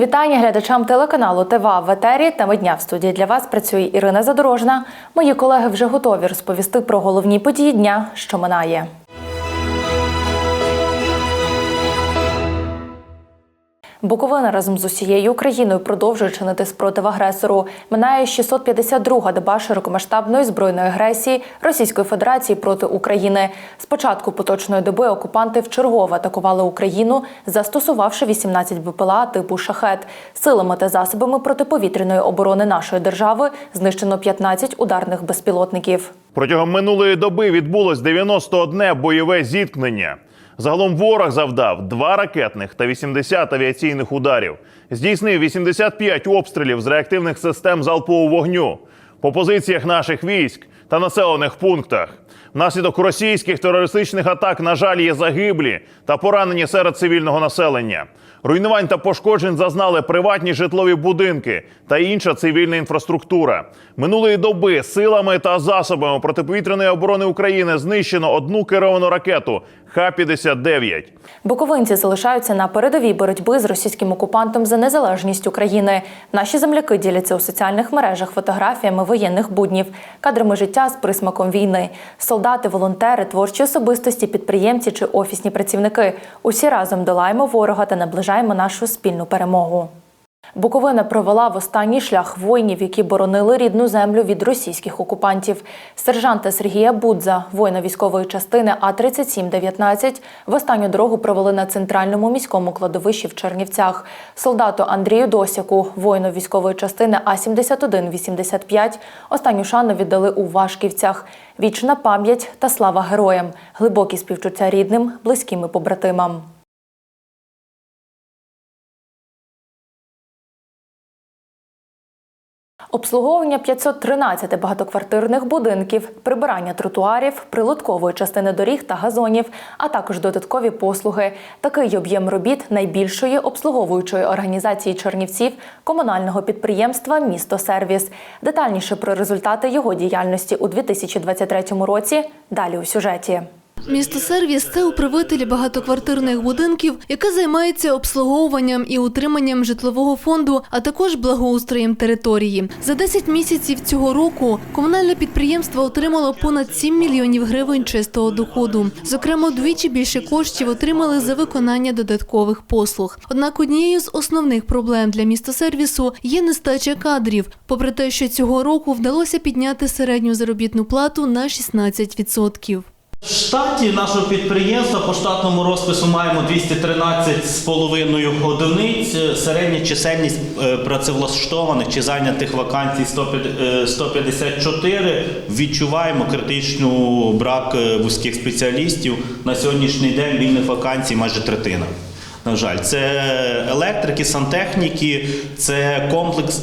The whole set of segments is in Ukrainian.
Вітання глядачам телеканалу ТВА в етері. Теми дня в студії для вас працює Ірина Задорожна. Мої колеги вже готові розповісти про головні події дня, що минає. Буковина разом з усією Україною продовжує чинити спротив агресору. Минає 652-га доба широкомасштабної збройної агресії Російської Федерації проти України. З початку поточної доби окупанти вчергово атакували Україну, застосувавши 18 БПЛА типу шахет. Силами та засобами протиповітряної оборони нашої держави знищено 15 ударних безпілотників. Протягом минулої доби відбулось 91 бойове зіткнення. Загалом ворог завдав два ракетних та 80 авіаційних ударів. Здійснив 85 обстрілів з реактивних систем залпового вогню по позиціях наших військ та населених пунктах. Внаслідок російських терористичних атак, на жаль, є загиблі та поранені серед цивільного населення. Руйнувань та пошкоджень зазнали приватні житлові будинки та інша цивільна інфраструктура. Минулої доби силами та засобами протиповітряної оборони України знищено одну керовану ракету Х-59. Буковинці залишаються на передовій боротьби з російським окупантом за незалежність України. Наші земляки діляться у соціальних мережах фотографіями воєнних буднів, кадрами життя з присмаком війни. Солдати, волонтери, творчі особистості, підприємці чи офісні працівники. Усі разом долаємо ворога та наближаємо нашу спільну перемогу. Буковина провела в останній шлях воїнів, які боронили рідну землю від російських окупантів. Сержанта Сергія Будза, воїна військової частини А-3719, в останню дорогу провели на центральному міському кладовищі в Чернівцях. Солдату Андрію Досяку, воїну військової частини А-7185, останню шану віддали у Вашківцях. Вічна пам'ять та слава героям, глибокі співчуття рідним, близьким і побратимам. Обслуговування 513 багатоквартирних будинків, прибирання тротуарів, прилоткової частини доріг та газонів, а також додаткові послуги. Такий об'єм робіт найбільшої обслуговуючої організації Чернівців комунального підприємства Місто Сервіс. Детальніше про результати його діяльності у 2023 році. Далі у сюжеті. Місто сервіс це управитель багатоквартирних будинків, яке займається обслуговуванням і утриманням житлового фонду, а також благоустроєм території. За 10 місяців цього року комунальне підприємство отримало понад 7 мільйонів гривень чистого доходу. Зокрема, вдвічі більше коштів отримали за виконання додаткових послуг. Однак однією з основних проблем для містосервісу є нестача кадрів. Попри те, що цього року вдалося підняти середню заробітну плату на 16%. В штаті нашого підприємства по штатному розпису маємо 213,5 одиниць. Середня чисельність е, працевлаштованих чи зайнятих вакансій 150, е, 154. Відчуваємо критичну брак е, вузьких спеціалістів. На сьогоднішній день вільних вакансій майже третина. На жаль, це електрики, сантехніки, це комплекс,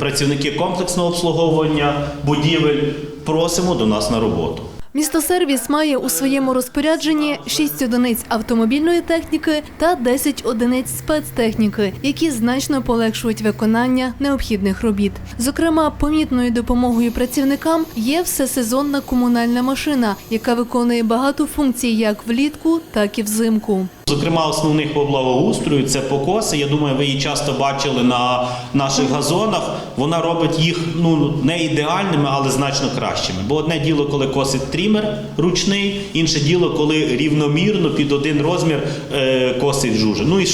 працівники комплексного обслуговування будівель. Просимо до нас на роботу. Містосервіс має у своєму розпорядженні 6 одиниць автомобільної техніки та 10 одиниць спецтехніки, які значно полегшують виконання необхідних робіт. Зокрема, помітною допомогою працівникам є всесезонна комунальна машина, яка виконує багато функцій як влітку, так і взимку. Зокрема, основних по благоустрою це покоси. Я думаю, ви її часто бачили на наших газонах. Вона робить їх ну не ідеальними, але значно кращими. Бо одне діло, коли косить трімер ручний, інше діло, коли рівномірно під один розмір е, косить жужа. Ну і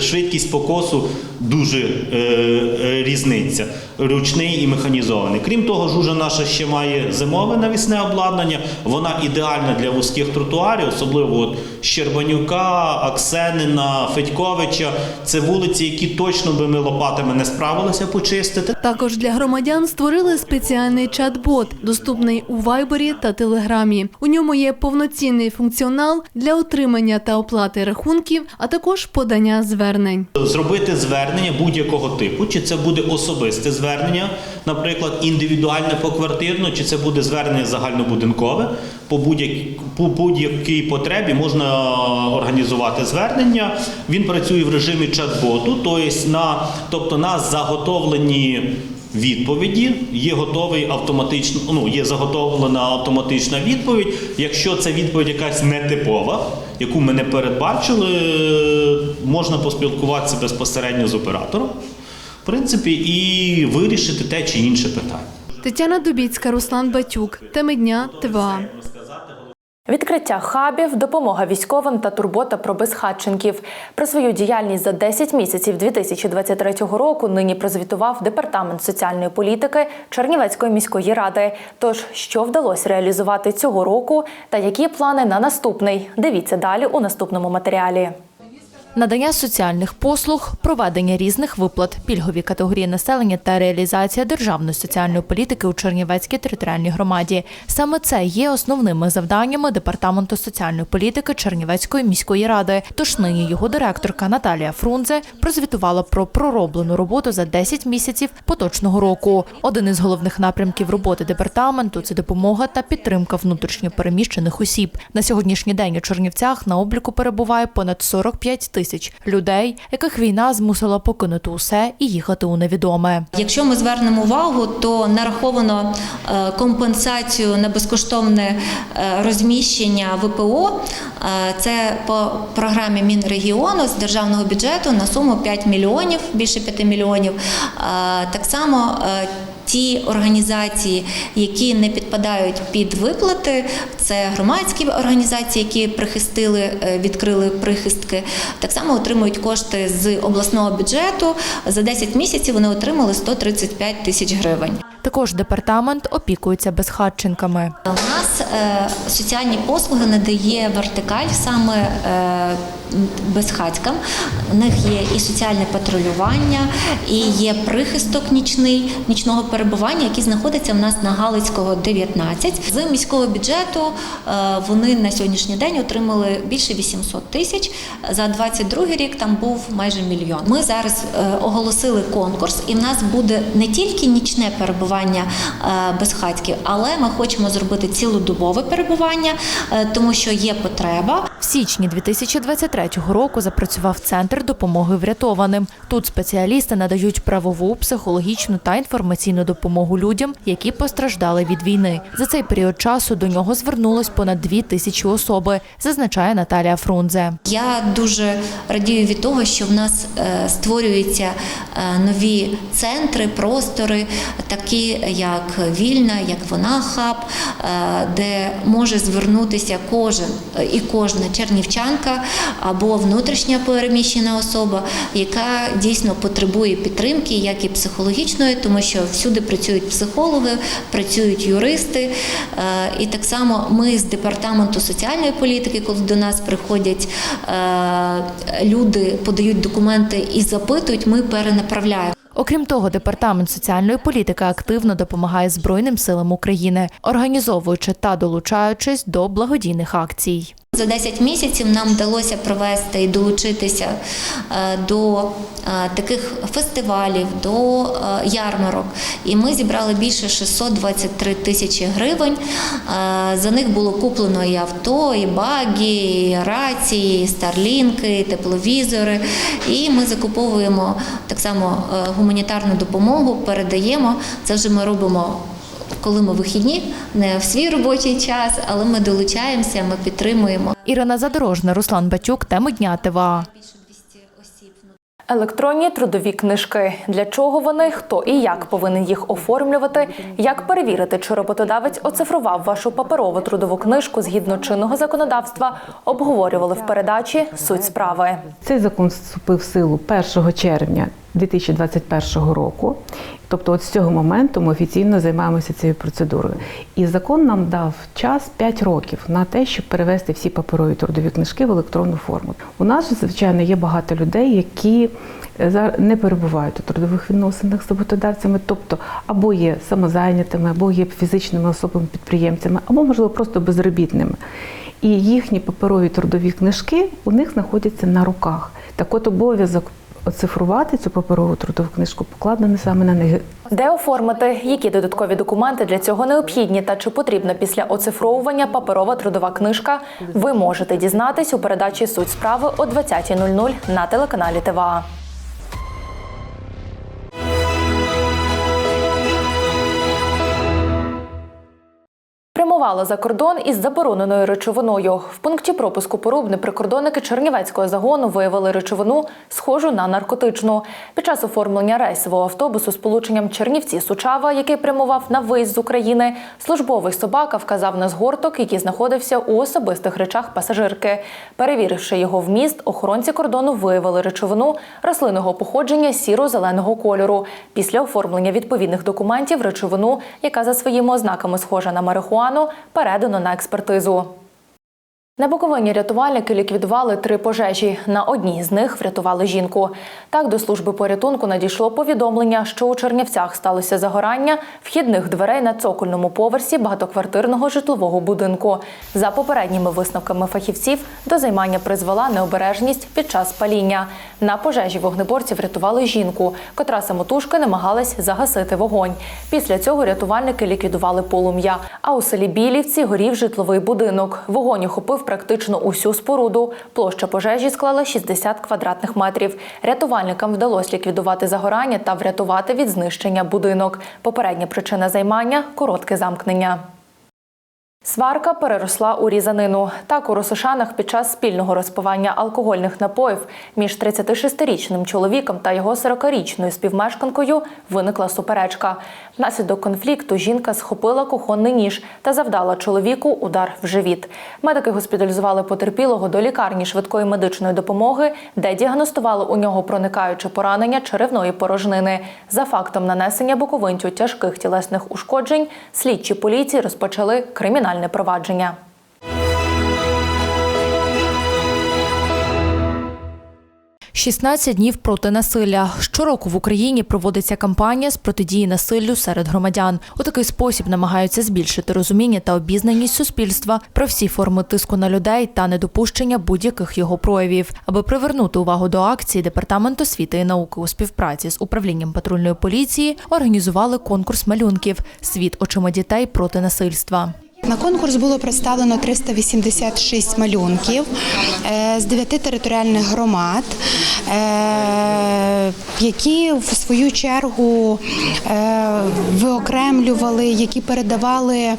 швидкість покосу дуже е, е, різниця. Ручний і механізований. Крім того, жужа наша ще має зимове навісне обладнання. Вона ідеальна для вузьких тротуарів, особливо от Щербанюка, Аксенина, Федьковича. Це вулиці, які точно би ми лопатами не справилися почистити. Також для громадян створили спеціальний чат-бот, доступний у Вайбері та Телеграмі. У ньому є повноцінний функціонал для отримання та оплати рахунків, а також подання звернень. Зробити звернення будь-якого типу, чи це буде особисте звернення, наприклад, індивідуальне поквартирно, чи це буде звернення загальнобудинкове. По будь-якій по будь-якій потребі можна організувати звернення. Він працює в режимі чат-боту, тобто на, тобто на заготовлені відповіді, є готовий автоматично, ну є заготовлена автоматична відповідь. Якщо це відповідь якась нетипова, яку ми не передбачили, можна поспілкуватися безпосередньо з оператором, в принципі, і вирішити те чи інше питання. Тетяна Дубіцька, Руслан Батюк. Теми дня ТВА. Відкриття хабів, допомога військовим та турбота про безхатченків. Про свою діяльність за 10 місяців 2023 року нині прозвітував департамент соціальної політики Чернівецької міської ради. Тож, що вдалося реалізувати цього року та які плани на наступний? Дивіться далі у наступному матеріалі. Надання соціальних послуг, проведення різних виплат, пільгові категорії населення та реалізація державної соціальної політики у Чернівецькій територіальній громаді. Саме це є основними завданнями департаменту соціальної політики Чернівецької міської ради. Тож нині його директорка Наталія Фрунзе прозвітувала про пророблену роботу за 10 місяців поточного року. Один із головних напрямків роботи департаменту це допомога та підтримка внутрішньо переміщених осіб. На сьогоднішній день у Чернівцях на обліку перебуває понад 45 тисяч людей, яких війна змусила покинути усе і їхати у невідоме. Якщо ми звернемо увагу, то нараховано е, компенсацію на безкоштовне е, розміщення ВПО. Е, Це по програмі Мінрегіону з державного бюджету на суму 5 мільйонів, більше 5 мільйонів. Так само Ті організації, які не підпадають під виплати, це громадські організації, які прихистили, е, відкрили прихистки, так само отримують кошти з обласного бюджету. За 10 місяців вони отримали 135 тисяч гривень. Також департамент опікується безхатченками. У нас е, соціальні послуги надає вертикаль саме е, безхатькам. У них є і соціальне патрулювання, і є прихисток нічний нічного перебування, який знаходиться в нас на Галицького 19. З міського бюджету е, вони на сьогоднішній день отримали більше 800 тисяч. За 22 рік там був майже мільйон. Ми зараз оголосили конкурс, і в нас буде не тільки нічне перебування е, безхатьків, але ми хочемо зробити цілодобове перебування, е, тому що є потреба. В січні 2023 року запрацював центр допомоги врятованим. Тут спеціалісти надають правову, психологічну та інформаційну допомогу людям, які постраждали від війни. За цей період часу до нього звернулось понад дві тисячі особи, зазначає Наталія Фрунзе. Я дуже радію від того, що в нас е, створюються нові центри, простори, такі як вільна, як вона хаб, е, де може звернутися кожен е, і кожна чернівчанка або внутрішня переміщена особа, яка дійсно потребує підтримки, як і психологічної, тому що всюди працюють психологи, працюють юристи. Е, І так само ми з департаменту соціальної політики, коли до нас приходять люди, подають документи і запитують, ми перенаправляємо. Окрім того, департамент соціальної політики активно допомагає Збройним силам України, організовуючи та долучаючись до благодійних акцій. За 10 місяців нам вдалося провести і долучитися е, до е, таких фестивалів, до е, ярмарок. І ми зібрали більше 623 тисячі гривень. За них було куплено і авто, і баги, і рації, і старлінки, і тепловізори. І ми закуповуємо так само гуманітарну допомогу, передаємо. Це вже ми робимо коли ми вихідні, не в свій робочий час, але ми долучаємося, ми підтримуємо. Ірина Задорожна, Руслан Батюк, теми дня ТВА. Електронні трудові книжки. Для чого вони, хто і як повинен їх оформлювати, як перевірити, чи роботодавець оцифрував вашу паперову трудову книжку згідно чинного законодавства, обговорювали в передачі Суть справи. Цей закон вступив в силу 1 червня 2021 року. Тобто, от з цього моменту ми офіційно займаємося цією процедурою. І закон нам дав час 5 років на те, щоб перевести всі паперові трудові книжки в електронну форму. У нас, звичайно, є багато людей, які е, не перебувають у трудових відносинах з роботодавцями, тобто або є самозайнятими, або є фізичними особами-підприємцями, або, можливо, просто безробітними. І їхні паперові трудові книжки у них знаходяться на руках. Так от обов'язок оцифрувати цю паперову трудову книжку покладений саме на них. Де оформити, які додаткові документи для цього необхідні та чи потрібна після оцифровування паперова трудова книжка, ви можете дізнатись у передачі Суть справи о 20.00 на телеканалі ТВА. Мандрувала за кордон із забороненою речовиною. В пункті пропуску Порубне прикордонники Чернівецького загону виявили речовину, схожу на наркотичну. Під час оформлення рейсового автобусу з полученням Чернівці Сучава, який прямував на виїзд з України, службовий собака вказав на згорток, який знаходився у особистих речах пасажирки. Перевіривши його вміст, охоронці кордону виявили речовину рослинного походження сіро-зеленого кольору. Після оформлення відповідних документів речовину, яка за своїми ознаками схожа на марихуану, передано на експертизу. На Буковині рятувальники ліквідували три пожежі. На одній з них врятували жінку. Так до служби порятунку надійшло повідомлення, що у Чернівцях сталося загорання вхідних дверей на цокольному поверсі багатоквартирного житлового будинку. За попередніми висновками фахівців, до займання призвела необережність під час паління. На пожежі вогнеборці врятували жінку, котра самотужки намагалась загасити вогонь. Після цього рятувальники ліквідували полум'я. А у селі Білівці горів житловий будинок. Вогонь охопив практично усю споруду. Площа пожежі склала 60 квадратних метрів. Рятувальникам вдалося ліквідувати загорання та врятувати від знищення будинок. Попередня причина займання коротке замкнення. Сварка переросла у різанину. Так у Росошанах під час спільного розпивання алкогольних напоїв між 36-річним чоловіком та його 40-річною співмешканкою виникла суперечка. Внаслідок конфлікту жінка схопила кухонний ніж та завдала чоловіку удар в живіт. Медики госпіталізували потерпілого до лікарні швидкої медичної допомоги, де діагностували у нього проникаюче поранення черевної порожнини. За фактом нанесення буковинцю тяжких тілесних ушкоджень, слідчі поліції розпочали кримінальне провадження. «16 днів проти насилля. Щороку в Україні проводиться кампанія з протидії насиллю серед громадян. У такий спосіб намагаються збільшити розуміння та обізнаність суспільства про всі форми тиску на людей та недопущення будь-яких його проявів. Аби привернути увагу до акції, департамент освіти і науки у співпраці з управлінням патрульної поліції організували конкурс малюнків Світ очима дітей проти насильства. На конкурс було представлено 386 малюнків е, з 9 територіальних громад, е, які в свою чергу е, виокремлювали, які передавали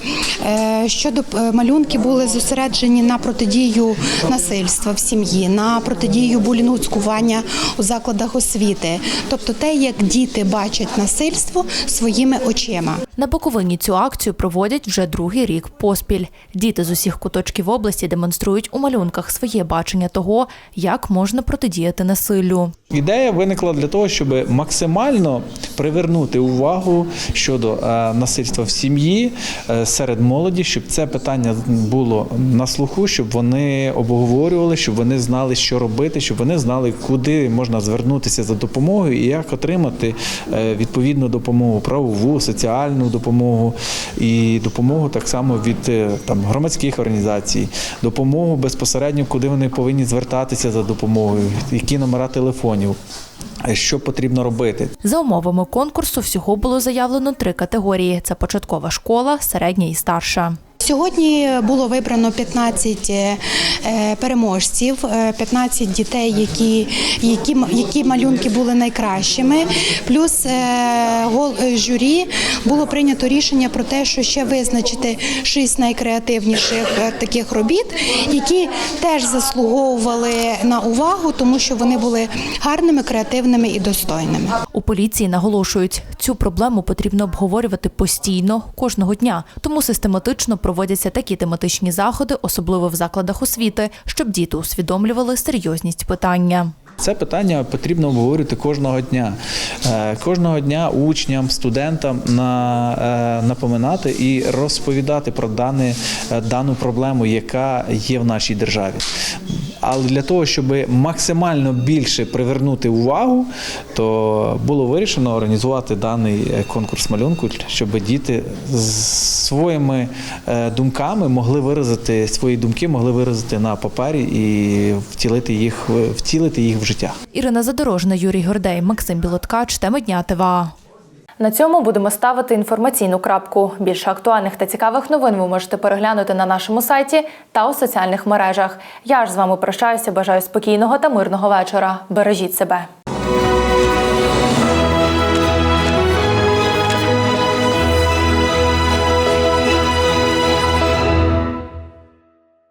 щодо малюнки були зосереджені на протидію насильства в сім'ї, на протидію булінгу, цькування у закладах освіти, тобто те, як діти бачать насильство своїми очима. На Буковині цю акцію проводять вже другий рік поспіль. Діти з усіх куточків області демонструють у малюнках своє бачення того, як можна протидіяти насиллю. Ідея виникла для того, щоб максимально привернути увагу щодо е, насильства в сім'ї е, серед молоді, щоб це питання було на слуху, щоб вони обговорювали, щоб вони знали, що робити, щоб вони знали, куди можна звернутися за допомогою і як отримати е, відповідну допомогу, правову, соціальну допомогу і допомогу так само від там громадських організацій, допомогу безпосередньо, куди вони повинні звертатися за допомогою, які номера телефонів. Е, Що потрібно робити? За умовами конкурсу всього було заявлено три категорії: це початкова школа, середня і старша. Сьогодні було вибрано 15 е, переможців, е, 15 дітей, які, які, які малюнки були найкращими. Плюс е, е, журі було прийнято рішення про те, що ще визначити 6 найкреативніших е, таких робіт, які теж заслуговували на увагу, тому що вони були гарними, креативними і достойними. У поліції наголошують, цю проблему потрібно обговорювати постійно кожного дня. Тому систематично проводяться такі тематичні заходи, особливо в закладах освіти, щоб діти усвідомлювали серйозність питання. Це питання потрібно обговорювати кожного дня. Е, Кожного дня учням, студентам на, е, напоминати і розповідати про дане, е, дану проблему, яка є в нашій державі. Але для того, щоб максимально більше привернути увагу, то було вирішено організувати даний е, конкурс малюнку, щоб діти з своїми е, думками могли виразити свої думки, могли виразити на папері і втілити їх, втілити їх в життя. Ірина Задорожна, Юрій Гордей, Максим Білоткач, теми дня ТВА. На цьому будемо ставити інформаційну крапку. Більше актуальних та цікавих новин ви можете переглянути на нашому сайті та у соціальних мережах. Я ж з вами прощаюся. Бажаю спокійного та мирного вечора. Бережіть себе.